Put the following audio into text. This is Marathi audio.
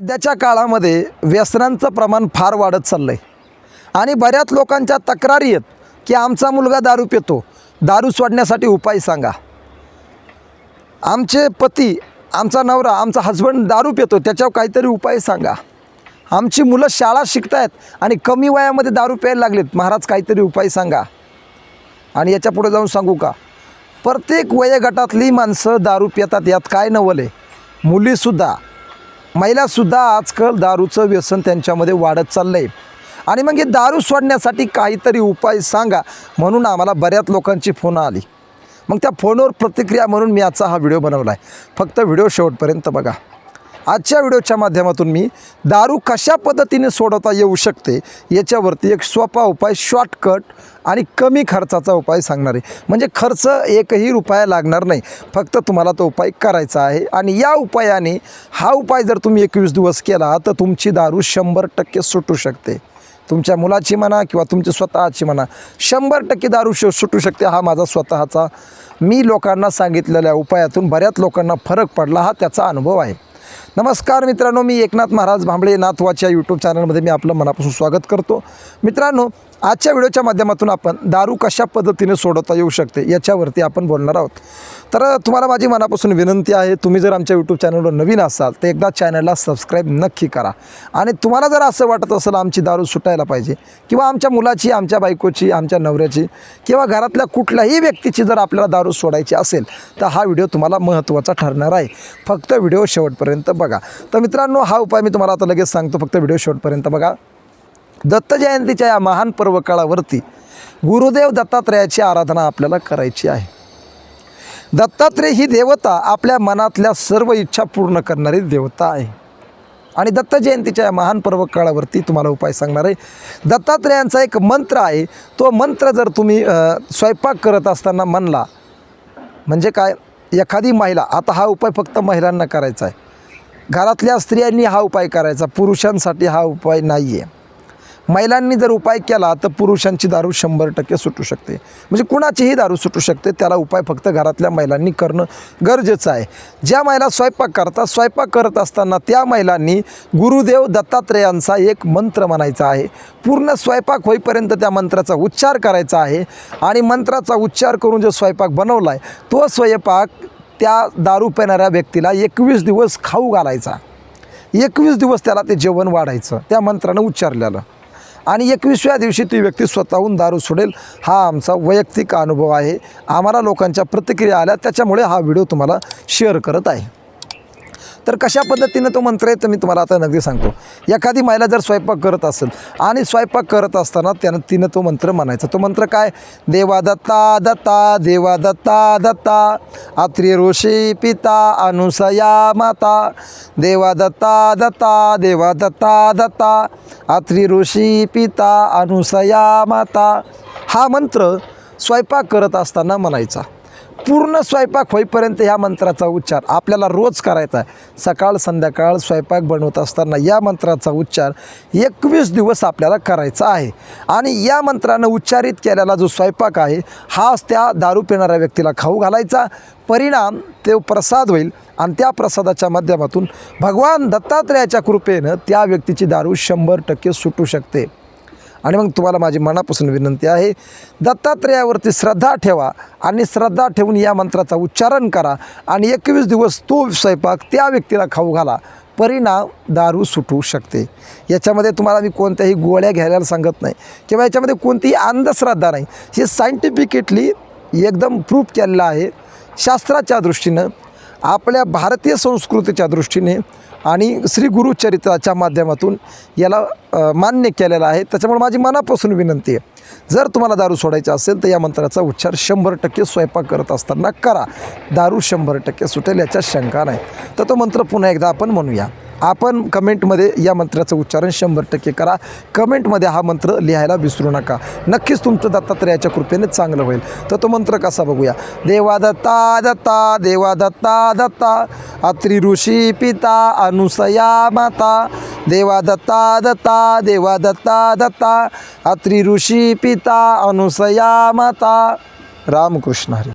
सध्याच्या काळामध्ये व्यसनांचं प्रमाण फार वाढत चाललं आहे आणि बऱ्याच लोकांच्या तक्रारी आहेत की आमचा मुलगा दारू पितो. दारू सोडण्यासाठी उपाय सांगा. आमचे पती आमचा नवरा आमचा हजबंड दारू पितो त्याच्यावर काहीतरी उपाय सांगा. आमची मुलं शाळा शिकतायत आणि कमी वयामध्ये दारू प्यायला लागलेत महाराज काहीतरी उपाय सांगा. आणि याच्यापुढे जाऊन सांगू का? प्रत्येक वयोगटातली माणसं दारू पितात यात काय नवल आहे? मुलीसुद्धा महिलासुद्धा आजकाल दारूचं व्यसन त्यांच्यामध्ये वाढत चाललं आहे आणि मग हे दारू सोडण्यासाठी काहीतरी उपाय सांगा म्हणून आम्हाला बऱ्याच लोकांची फोन आली. मग त्या फोनवर प्रतिक्रिया म्हणून मी आजचा हा व्हिडिओ बनवला आहे फक्त व्हिडिओ शेवटपर्यंत बघा. आजच्या व्हिडिओच्या माध्यमातून मी दारू कशा पद्धतीने सोडवता येऊ शकते याच्यावरती एक सोपा उपाय शॉर्टकट आणि कमी खर्चाचा उपाय सांगणार आहे. म्हणजे खर्च एकही रुपया लागणार नाही. फक्त तुम्हाला तो उपाय करायचा आहे. आणि या उपायाने हा उपाय जर तुम्ही एकवीस दिवस केला तर तुमची दारू शंभर टक्के सुटू शकते. तुमच्या मुलाची म्हणा किंवा तुमची स्वतःची म्हणा शंभर टक्के दारू श सुटू शकते हा माझा स्वतःचा. मी लोकांना सांगितलेल्या उपायातून बऱ्याच लोकांना फरक पडला हा त्याचा अनुभव आहे. नमस्कार मित्रांनो मी एकनाथ महाराज भांबळे नाथवाच्या यूट्यूब चॅनलमध्ये मी आपलं मनापासून स्वागत करतो. मित्रांनो आजच्या व्हिडिओच्या माध्यमातून आपण दारू कशा पद्धतीने सोडवता येऊ शकते याच्यावरती आपण बोलणार आहोत. तर तुम्हाला माझी मनापासून विनंती आहे तुम्ही जर आमच्या यूट्यूब चॅनलवर नवीन असाल तर एकदा चॅनलला सबस्क्राईब नक्की करा. आणि तुम्हाला जर असं वाटत असेल आमची दारू सुटायला पाहिजे किंवा आमच्या मुलाची आमच्या बायकोची आमच्या नवऱ्याची किंवा घरातल्या कुठल्याही व्यक्तीची जर आपल्याला दारू सोडायची असेल तर हा व्हिडिओ तुम्हाला महत्त्वाचा ठरणार आहे. फक्त व्हिडिओ शेवटपर्यंत बघा. तर मित्रांनो हा उपाय मी तुम्हाला आता लगेच सांगतो. फक्त व्हिडिओ शेवटपर्यंत बघा. दत्त जयंतीच्या या महान पर्व काळावरती गुरुदेव दत्तात्रयाची आराधना आपल्याला करायची आहे. दत्तात्रय ही देवता आपल्या मनातल्या सर्व इच्छा पूर्ण करणारी देवता आहे. आणि दत्त जयंतीच्या या महान पर्व काळावरती तुम्हाला उपाय सांगणार आहे. दत्तात्रयांचा एक मंत्र आहे. तो मंत्र जर तुम्ही स्वयंपाक करत असताना म्हणला म्हणजे काय? एखादी महिला आता हा उपाय फक्त महिलांना करायचा आहे. घरातल्या स्त्रियांनी हा उपाय करायचा. पुरुषांसाठी हा उपाय नाही आहे महिलांनी जर उपाय केला तर पुरुषांची दारू शंभर टक्के सुटू शकते. म्हणजे कुणाचीही दारू सुटू शकते त्याला उपाय फक्त घरातल्या महिलांनी करणं गरजेचं आहे. ज्या महिला स्वयंपाक करतात स्वयंपाक करत असताना त्या महिलांनी गुरुदेव दत्तात्रेयांचा एक मंत्र म्हणायचा आहे. पूर्ण स्वयंपाक होईपर्यंत त्या मंत्राचा उच्चार करायचा आहे. आणि मंत्राचा उच्चार करून जो स्वयंपाक बनवला आहे तो स्वयंपाक त्या दारू पिणाऱ्या व्यक्तीला एकवीस दिवस खाऊ घालायचा. एकवीस दिवस त्याला ते जेवण वाढायचं. त्या मंत्रानं उच्चारलेलं. आणि एकवीसव्या दिवशी ती व्यक्ती स्वतःहून दारू सोडेल हा आमचा वैयक्तिक अनुभव आहे. आम्हाला लोकांच्या प्रतिक्रिया आल्या त्याच्यामुळे हा व्हिडिओ तुम्हाला शेअर करत आहे. तर कशा पद्धतीनं तो मंत्र आहे तर मी तुम्हाला आता नगदी सांगतो. एखादी महिला जर स्वयंपाक करत असेल आणि स्वयंपाक करत असताना त्यानं तिनं तो मंत्र म्हणायचा. तो मंत्र काय? देवा दत्ता दत्ता देवा दत्ता दत्ता आत्री ऋषी पिता अनुसया माता देवा दत्ता दत्ता देवा दत्ता दत्ता आत्री ऋषी पिता अनुसया माता हा मंत्र स्वयंपाक करत असताना म्हणायचा. पूर्ण स्वयंपाक होईपर्यंत ह्या मंत्राचा उच्चार आपल्याला रोज करायचा आहे. सकाळ संध्याकाळ स्वयंपाक बनवत असताना या मंत्राचा उच्चार एकवीस दिवस आपल्याला करायचा आहे. आणि या मंत्रानं उच्चारित केलेला जो स्वयंपाक आहे हाच त्या दारू पिणाऱ्या व्यक्तीला खाऊ घालायचा. परिणाम ते प्रसाद होईल आणि त्या प्रसादाच्या माध्यमातून भगवान दत्तात्रयाच्या कृपेनं त्या व्यक्तीची दारू शंभर टक्के सुटू शकते. आणि मग तुम्हाला माझी मनापासून विनंती आहे दत्तात्रयावरती श्रद्धा ठेवा आणि श्रद्धा ठेवून या मंत्राचा उच्चारण करा आणि एकवीस दिवस तो स्वयंपाक त्या व्यक्तीला खाऊ घाला. परिणाम दारू सुटू शकते. याच्यामध्ये तुम्हाला मी कोणत्याही गोळ्या घ्यायला सांगत नाही किंवा याच्यामध्ये कोणतीही अंधश्रद्धा नाही. हे सायंटिफिकेटली एकदम प्रूफ केलेलं आहे. शास्त्राच्या दृष्टीनं आपल्या भारतीय संस्कृतीच्या दृष्टीने आणि श्री गुरुचरित्राच्या माध्यमातून याला मान्य केलेलं आहे. त्याच्यामुळे माझी मनापासून विनंती आहे. जर तुम्हाला दारू सोडायचा असेल तर या मंत्राचा उच्चार शंभर टक्के स्वयंपाक करत असताना करा. दारू शंभर टक्के सुटेल याच्यात शंका नाही. तर तो मंत्र पुन्हा एकदा आपण म्हणूया. आपण कमेंटमध्ये या मंत्राचं उच्चारण शंभर टक्के करा. कमेंटमध्ये हा मंत्र लिहायला विसरू नका. नक्कीच तुमचं दत्तात्रयाच्या कृपेने चांगलं होईल. तर तो मंत्र कसा बघूया? देवा दत्ता दत्ता देवा दत्ता दत्ता अत्री ऋषी पिता अनुसया माता. देवा दत्ता दत्ता देवा दत्ता दत्ता अत्री ऋषी पिता अनुसया माता. रामकृष्ण हरी.